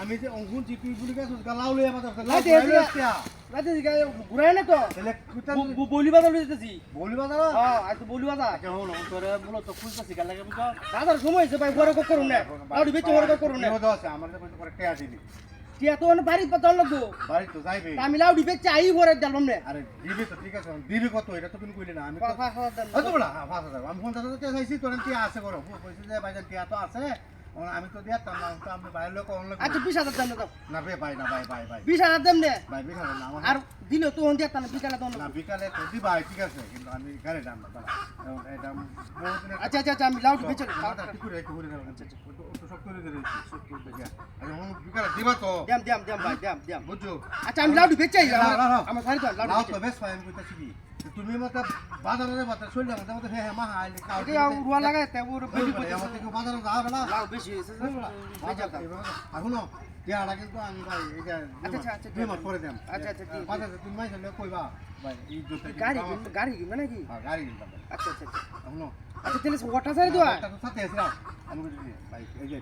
আমি যে অঙ্কুন চিপি বুলি কে লাইতে এসে- রাতে দিকে ঘুরাই না তো বলি বাজার দিতেছি বলি বাজার হ্যাঁ আজ তো বলি বাজার হলো তোরে বলো তো খুলতেছি গাল লাগে দাদার সময় হয়েছে ভাই বড় করুন না? লাউডি বেচে বড় করুন না? আমার কাছে করে টেয়া দিবি টিয়া তো মানে বাড়ির পাতা লাগবো বাড়ি তো যাইবে। আমি লাউডি বেচে আই ঘরে দিলাম না আরে দিবি তো ঠিক আছে। দিবি কত? এটা তো তুমি কইলে না। আমি তো পাঁচ হাজার দেন। হয়তো বলা হ্যাঁ পাঁচ হাজার। আমি পঞ্চাশ হাজার টাকা চাইছি তোর টিয়া আছে করো কইছি যে ভাইজান টিয়া তো আছে? আমি তো দিয়াতাম না তো আমি বাইরের লোক অন্য লোক। আচ্ছা বিশ হাজার দেন না দাও। না বে ভাই না ভাই ভাই ভাই। বিশ হাজার দেন না। ভাই বিকালে না আর দিলেও তো হন দিয়ে না বিকালে তো না বিকালে তো দিবা ঠিক আছে। কিন্তু আমি গাড়ি দাম না এটা আচ্ছা আচ্ছা আচ্ছা আমি লাউডি বেচে মাথা ঠিক করে একটু ঘুরে যাবেন তো সব করে দিয়ে দিচ্ছি সব করে দিয়ে আচ্ছা বিকালে দিবা তো দেম দেম দেম ভাই দেম দেম বুঝছ আচ্ছা আমি লাউডি বেচে আই না, না, না। আমার বাড়ি তো লাউডি তো বেশ ফাইন কইতাছি কি তুমি মতো বাজারে মতো চলে যাব মতো হ্যাঁ হ্যাঁ মা আইলে কাউ এটা রুয়া লাগায় তে ওর বেশি করতেছে। আমার থেকে বাজারে যাবে না লাউ বেশি হয়েছে যে, বেচে দাও। এখন টিয়াটা কিন্তু আমি ভাই এটা আচ্ছা, আচ্ছা, আচ্ছা, দুই মাস পরে দেন আচ্ছা, আচ্ছা, ঠিক আছে। তুমি মাইছে কইবা ভাই এই গাড়ি কিনবে গাড়ি কিনবে নাকি হ্যাঁ গাড়ি কিনতাম আচ্ছা আচ্ছা আচ্ছা এখন আচ্ছা তাহলে ওটা সারি দেওয়া। সাথে আমি ভাই এই যে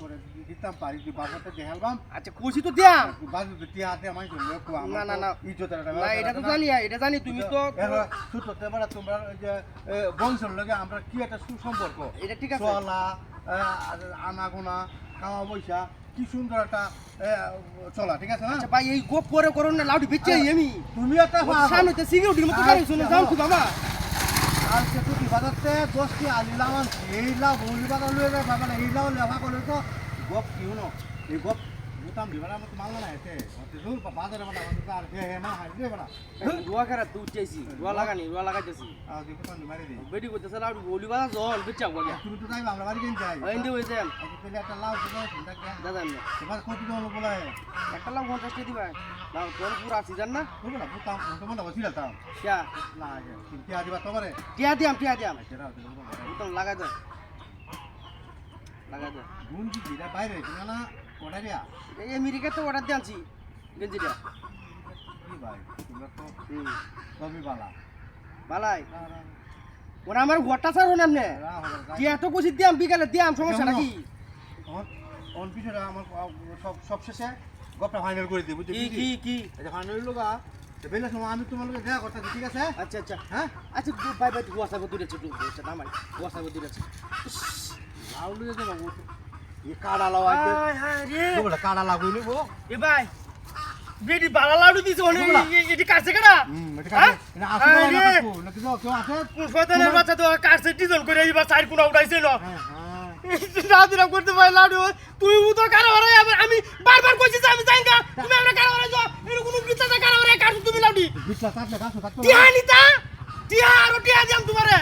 পরে দিতাম পারি আচ্ছা তো দিয়াম বাজু তো টিয়া হাতে আমি চলে কো না, না, না। ইজ্জতের একটা না এটা তো জানি এটা জানি তুমি তো তোমরা তোমরা ওই যে বংশের লগে আমরা কি একটা সুসম্পর্ক? এটা ঠিক আছে। আনাগোনা পয়সা কি সুন্দর একটা চলা ঠিক আছে না? আচ্ছা ভাই এই গোপ করে করুন না লাউডি বেচে আমি। তুমি একটা সামনে তো সিকিউরিটির মতো গাড়ি শুনে যাও বাবা। টুকি বাজারতে দশটি আলিলাম এইলা বলি বাজার লয়ে যায় মানে এইলাও লেভা করলে তো, গপ, কি শুনো এই গপ না মানে আমাদের তো চাইছি রুয়া লাগানি রুয়া লাগাইতেছি বেডি করতেছে লাউডি বলি বাজা জল বেচে গিয়া তুমি তো যাইবা আমরা বাড়ি কিনতে যাই ওই দিয়ে আচ্ছা তাহলে একটা লাউ দাদা এমনি এবার কত জন বলা হয় একটা লাউ পঞ্চাশ টাকা দিবা লাউ তোর পুরো আসি জান না বুঝলো না বুতাম তোমার না বসিলা তাম কিয়া না কিন্তু কে দিবা তোমারে টিয়া দিয়াম টিয়া দিয়াম বুতম লাগাই দে লাগাই গুণ কি দিরা বাইরে না দিয়া এই আমেরিকা তো অর্ডার দিয়ে আনছি গেঞ্জিটা। ভাই তোমরা তো সবই বালা। না ওরা আমার ঘরটা হন আপনি? না হবে এত দিয়াম বিকালে দিয়াম সমস্যা নাকি অন পিছনে আমার সব সব শেষে গপটা ফাইনাল করে দিই বুঝলি কি কি এটা ফাইনাল বেলা সময় আমি তোমার লোকে দেখা করতে ঠিক আছে? আচ্ছা আচ্ছা। হ্যাঁ? আচ্ছা বাই বাই ওয়াসাবে দূরে ছিল আচ্ছা দামাই ওয়াসাবে দূরে ছিল লাউ লুয়ে দেবো এই কাড়া রে। বলে কাড়া লাউ লইব এ ভাই বেডি বালা লাড়ু দিছে ওনে বুঝলা? এটি কাটছে কেডা? হুম এটা হ্যাঁ? কাটে এটা আসলে! না কাকু নাকি যাও কেউ আছে? শয়তানের বাচ্চা তো কাটছে ডিজন করে এইবার সাইড কোনা উঠাইছে না। হ্যাঁ হ্যাঁ। রাদিরা করতে পারে লাড়ু তুই তো কারও হারাই আমি বারবার কইছি যে আমি যাইঙ্গা তুমি আমরা কারও হারাই যাও। এর কোনো বিচার কারও হারাই কাটছো তুমি লাউডি কাছে নিতা টিয়া আর টিয়া দিয়াম তোমারে।